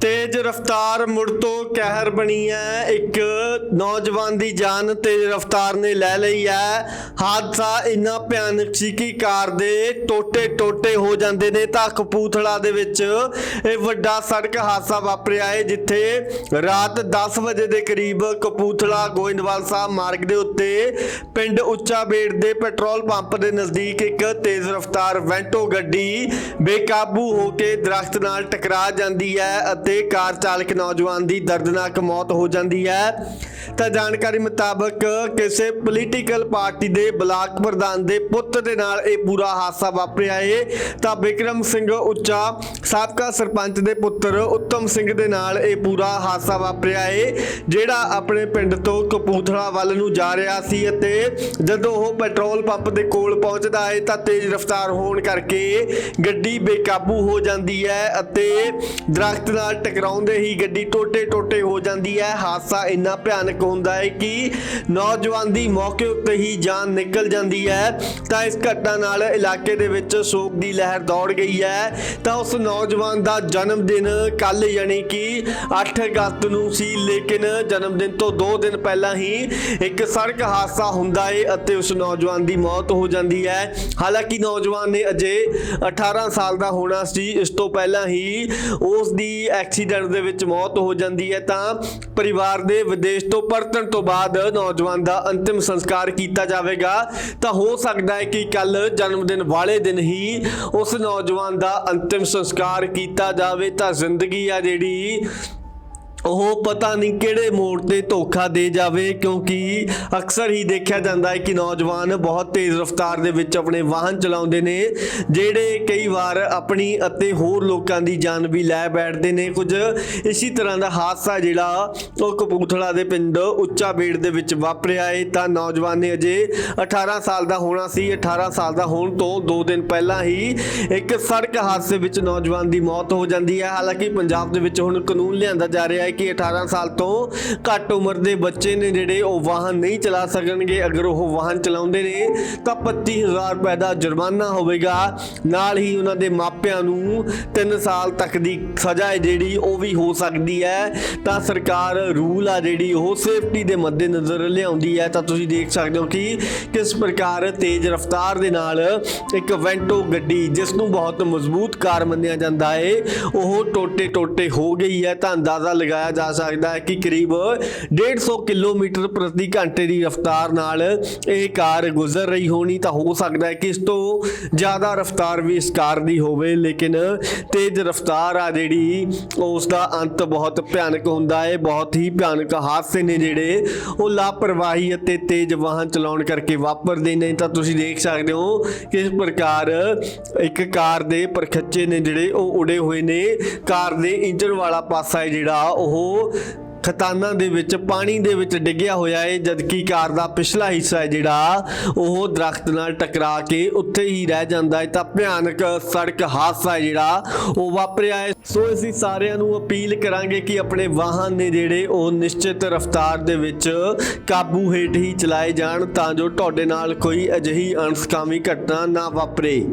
ਤੇਜ਼ ਰਫ਼ਤਾਰ ਮੁੜ ਤੋਂ ਕਹਿਰ ਬਣੀ ਹੈ। ਇੱਕ ਨੌਜਵਾਨ ਦੀ ਜਾਨ ਤੇਜ਼ ਰਫ਼ਤਾਰ ਨੇ ਲੈ ਲਈ ਹੈ। ਹਾਦਸਾ ਇੰਨਾ ਭਿਆਨਕ ਸੀ ਕਿ ਕਾਰ ਦੇ ਟੋਟੇ ਟੋਟੇ ਹੋ ਜਾਂਦੇ ਨੇ। ਤਾਂ ਕਪੂਥਲਾ ਦੇ ਵਿੱਚ ਇਹ ਵੱਡਾ ਸੜਕ ਹਾਦਸਾ ਵਾਪਰਿਆ ਹੈ, ਜਿੱਥੇ ਰਾਤ 10 ਵਜੇ ਦੇ ਕਰੀਬ ਕਪੂਥਲਾ ਗੋਇੰਦਵਾਲ ਸਾਹਿਬ ਮਾਰਗ ਦੇ ਉੱਤੇ ਪਿੰਡ ਉੱਚਾ ਬੇੜ ਦੇ ਪੈਟਰੋਲ ਪੰਪ ਦੇ ਨਜ਼ਦੀਕ ਇੱਕ ਤੇਜ਼ ਰਫ਼ਤਾਰ ਵੈਂਟੋ ਗੱਡੀ ਬੇਕਾਬੂ ਹੋ ਕੇ ਦਰਖਤ ਨਾਲ ਟਕਰਾ ਜਾਂਦੀ ਹੈ ਅਤੇ ਕਾਰ ਚਾਲਕ ਨੌਜਵਾਨ ਦੀ ਦਰਦਨਾਕ ਮੌਤ ਹੋ ਜਾਂਦੀ ਹੈ। ਤਾਂ ਜਾਣਕਾਰੀ ਮੁਤਾਬਕ ਕਿਸੇ ਪੋਲੀਟੀਕਲ ਪਾਰਟੀ ਦੇ ਬਲਾਕ ਪ੍ਰਧਾਨ ਦੇ ਪੁੱਤ ਦੇ ਨਾਲ ਇਹ ਪੂਰਾ ਹਾਦਸਾ ਵਾਪਰਿਆ ਏ। ਤਾਂ ਬਿਕਰਮ ਸਿੰਘ ਉੱਚਾ, ਸਾਬਕਾ ਸਰਪੰਚ ਦੇ ਪੁੱਤਰ ਉੱਤਮ ਸਿੰਘ ਦੇ ਨਾਲ ਇਹ ਪੂਰਾ ਹਾਦਸਾ ਵਾਪਰਿਆ ਹੈ ਜਿਹੜਾ ਆਪਣੇ ਪਿੰਡ ਤੋਂ ਕਪੂਥਲਾ ਵੱਲ ਨੂੰ ਜਾ ਰਿਹਾ ਸੀ ਅਤੇ ਜਦੋਂ ਉਹ ਪੈਟਰੋਲ ਪੰਪ ਦੇ ਕੋਲ ਪਹੁੰਚਦਾ ਹੈ ਤਾਂ ਤੇਜ਼ ਰਫ਼ਤਾਰ ਹੋਣ ਕਰਕੇ ਗੱਡੀ ਬੇਕਾਬੂ ਹੋ ਜਾਂਦੀ ਹੈ ਅਤੇ ਦਰਖਤ ਨਾਲ ਟਕਰਾਉਂਦੇ ਹੀ ਗੱਡੀ ਟੋਟੇ ਟੋਟੇ ਹੋ ਜਾਂਦੀ ਹੈ। ਹਾਦਸਾ ਇੰਨਾ ਭਿਆਨਕ ਹੁੰਦਾ ਹੈ ਕਿ ਨੌਜਵਾਨ ਦੀ ਮੌਕੇ ਉੱਤੇ ਹੀ ਜਾਨ ਨਿਕਲ ਜਾਂਦੀ ਹੈ। ਤਾਂ ਇਸ ਘਟਨਾ ਨਾਲ ਇਲਾਕੇ ਦੇ ਵਿੱਚ ਸ਼ੋਕ ਦੀ ਲਹਿਰ ਦੌੜ ਗਈ ਹੈ। ਤਾਂ ਉਸ ਨੌਜਵਾਨ ਦਾ ਜਨਮ ਦਿਨ ਕੱਲ ਯਾਨੀ ਕਿ 8 ਅਗਸਤ ਨੂੰ ਸੀ। ਲੇਕਿਨ ਜਨਮ ਦਿਨ ਤੋਂ 2 ਦਿਨ ਪਹਿਲਾਂ ਹੀ ਇੱਕ ਸੜਕ ਹਾਦਸਾ ਹੁੰਦਾ ਹੈ ਅਤੇ ਉਸ ਨੌਜਵਾਨ ਦੀ ਮੌਤ ਹੋ ਜਾਂਦੀ ਹੈ। ਹਾਲਾਂਕਿ ਨੌਜਵਾਨ ਨੇ ਅਜੇ 18 ਸਾਲ ਦਾ ਹੋਣਾ ਸੀ। ਇਸ ਤੋਂ ਪਹਿਲਾਂ ਹੀ ਉਸ ਦੀ ਐਕਸੀਡੈਂਟ ਦੇ ਵਿੱਚ ਮੌਤ ਹੋ ਜਾਂਦੀ ਹੈ। ਤਾਂ ਪਰਿਵਾਰ ਦੇ ਵਿਦੇਸ਼ ਤੋਂ ਪਰਤਣ ਤੋਂ ਬਾਅਦ ਨੌਜਵਾਨ ਦਾ ਅੰਤਿਮ ਸੰਸਕਾਰ ਕੀਤਾ ਜਾਵੇਗਾ। ਤਾਂ ਹੋ ਸਕਦਾ ਹੈ ਕਿ ਕੱਲ ਜਨਮ ਦਿਨ ਵਾਲੇ ਦਿਨ ਹੀ ਉਸ ਨੌਜਵਾਨ ਦਾ ਅੰਤਿਮ ਸੰਸਕਾਰ ਕੀਤਾ ਜਾਵੇ। ਤਾਂ ਜ਼ਿੰਦਗੀ ਆ ਜਿਹੜੀ ਉਹ ਪਤਾ ਨਹੀਂ ਕਿਹੜੇ ਮੋੜ ਤੇ ਧੋਖਾ ਦੇ ਜਾਵੇ, ਕਿਉਂਕਿ ਅਕਸਰ ਹੀ ਦੇਖਿਆ ਜਾਂਦਾ ਹੈ ਕਿ ਨੌਜਵਾਨ ਬਹੁਤ ਤੇਜ਼ ਰਫ਼ਤਾਰ ਦੇ ਵਿੱਚ ਆਪਣੇ ਵਾਹਨ ਚਲਾਉਂਦੇ ਨੇ, ਜਿਹੜੇ ਕਈ ਵਾਰ ਆਪਣੀ ਅਤੇ ਹੋਰ ਲੋਕਾਂ ਦੀ ਜਾਨ ਵੀ ਲੈ ਬੈਠਦੇ ਨੇ। ਕੁਝ ਇਸੇ ਤਰ੍ਹਾਂ ਦਾ ਹਾਦਸਾ ਜਿਹੜਾ ਉਹ ਕਪੂਰਥਲਾ ਦੇ ਪਿੰਡ ਉੱਚਾ ਬੇੜ ਦੇ ਵਿੱਚ ਵਾਪਰਿਆ ਏ, ਤਾਂ ਨੌਜਵਾਨ ਨੇ ਅਜੇ 18 ਸਾਲ ਦਾ ਹੋਣਾ ਸੀ। 18 ਸਾਲ ਦਾ ਹੋਣ ਤੋਂ 2 ਦਿਨ ਪਹਿਲਾਂ ਹੀ ਇੱਕ ਸੜਕ ਹਾਦਸੇ ਵਿੱਚ ਨੌਜਵਾਨ ਦੀ ਮੌਤ ਹੋ ਜਾਂਦੀ ਹੈ। ਹਾਲਾਂਕਿ ਪੰਜਾਬ ਦੇ ਵਿੱਚ ਹੁਣ ਕਾਨੂੰਨ ਲਿਆਂਦਾ ਜਾ ਰਿਹਾ ਹੈ ਕਿ 18 ਸਾਲ ਤੋਂ ਘੱਟ ਉਮਰ ਦੇ ਬੱਚੇ ਨੇ ਜਿਹੜੇ ਉਹ ਵਾਹਨ ਨਹੀਂ ਚਲਾ ਸਕਣਗੇ। ਅਗਰ ਉਹ ਵਾਹਨ ਚਲਾਉਂਦੇ ਨੇ, ਤਾਂ 25000 ਰੁਪਏ ਦਾ ਜੁਰਮਾਨਾ ਹੋਵੇਗਾ। ਨਾਲ ਹੀ ਉਹਨਾਂ ਦੇ ਮਾਪਿਆਂ ਨੂੰ 3 ਸਾਲ ਤੱਕ ਦੀ ਸਜ਼ਾ ਹੈ ਜਿਹੜੀ, ਉਹ ਵੀ ਹੋ ਸਕਦੀ ਹੈ। ਤਾਂ ਸਰਕਾਰ ਰੂਲ ਆ ਜਿਹੜੀ, ਉਹ ਸੇਫਟੀ ਦੇ ਮੱਦੇਨਜ਼ਰ ਲਿਆਉਂਦੀ ਹੈ। ਤਾਂ ਤੁਸੀਂ ਦੇਖ ਸਕਦੇ ਹੋ ਕਿ ਕਿਸ ਪ੍ਰਕਾਰ ਤੇਜ਼ ਰਫ਼ਤਾਰ ਦੇ ਨਾਲ ਇੱਕ ਵੈਂਟੋ ਗੱਡੀ, ਜਿਸ ਨੂੰ ਬਹੁਤ ਮਜ਼ਬੂਤ ਕਾਰ ਮੰਨਿਆ ਜਾਂਦਾ ਹੈ, ਉਹ ਟੋਟੇ ਟੋਟੇ ਹੋ ਗਈ ਹੈ। ਤਾਂ ਅੰਦਾਜ਼ਾ ਲਗਾ ਲਗਾਇਆ ਜਾ ਸਕਦਾ ਹੈ ਕਿ ਕਰੀਬ 150 ਕਿਲੋਮੀਟਰ ਪ੍ਰਤੀ ਘੰਟੇ ਦੀ ਰਫ਼ਤਾਰ ਨਾਲ ਇਹ ਕਾਰ ਗੁਜ਼ਰ ਰਹੀ ਹੋਣੀ ਤਾਂ ਹੋ ਸਕਦਾ ਹੈ ਕਿ ਇਸ ਤੋਂ ਜ਼ਿਆਦਾ ਰਫ਼ਤਾਰ ਵੀ ਇਸ ਕਾਰ ਦੀ ਹੋਵੇ, ਲੇਕਿਨ ਤੇਜ਼ ਰਫ਼ਤਾਰ ਆ ਜਿਹੜੀ, ਉਸ ਦਾ ਅੰਤ ਬਹੁਤ ਭਿਆਨਕ ਹੁੰਦਾ ਹੈ, ਬਹੁਤ ਹੀ ਭਿਆਨਕ ਹਾਦਸੇ ਨੇ ਜਿਹੜੇ ਉਹ ਲਾਪਰਵਾਹੀ ਅਤੇ ਤੇਜ਼ ਵਾਹਨ ਚਲਾਉਣ ਕਰਕੇ ਵਾਪਰਦੇ ਨੇ। ਤਾਂ ਤੁਸੀਂ ਦੇਖ ਸਕਦੇ ਹੋ ਕਿਸ ਪ੍ਰਕਾਰ ਇੱਕ ਕਾਰ ਦੇ ਪਰਖੱਚੇ ਨੇ ਜਿਹੜੇ ਉਹ ਉੜੇ ਹੋਏ ਨੇ। ਕਾਰ ਦੇ ਇੰਜਨ ਵਾਲਾ ਪਾਸਾ ਹੈ ਜਿਹੜਾ ਉਹ ਖਤਾਨਾਂ ਦੇ ਵਿੱਚ, ਪਾਣੀ ਦੇ ਵਿੱਚ ਡਿੱਗਿਆ ਹੋਇਆ ਹੈ ਜਦਕਿ ਕਾਰ ਦਾ ਪਿਛਲਾ ਹਿੱਸਾ ਹੈ ਜਿਹੜਾ, ਉਹ ਦਰਖਤ ਨਾਲ ਟਕਰਾ ਕੇ ਉੱਥੇ ਹੀ ਰਹਿ ਜਾਂਦਾ ਹੈ ਤਾਂ ਭਿਆਨਕ ਸੜਕ ਹਾਦਸਾ ਹੈ ਜਿਹੜਾ, ਉਹ ਵਾਪਰਿਆ ਹੈ ਸੋ ਅਸੀਂ ਸਾਰਿਆਂ ਨੂੰ ਅਪੀਲ ਕਰਾਂਗੇ ਕਿ ਆਪਣੇ ਵਾਹਨ ਨੇ ਜਿਹੜੇ, ਉਹ ਨਿਸ਼ਚਿਤ ਰਫ਼ਤਾਰ ਦੇ ਵਿੱਚ ਕਾਬੂ ਹੇਠ ਹੀ ਚਲਾਏ ਜਾਣ, ਤਾਂ ਜੋ ਤੁਹਾਡੇ ਨਾਲ ਕੋਈ ਅਜਿਹੀ ਅਣਸਕਾਮੀ ਘਟਨਾ ਨਾ ਵਾਪਰੇ।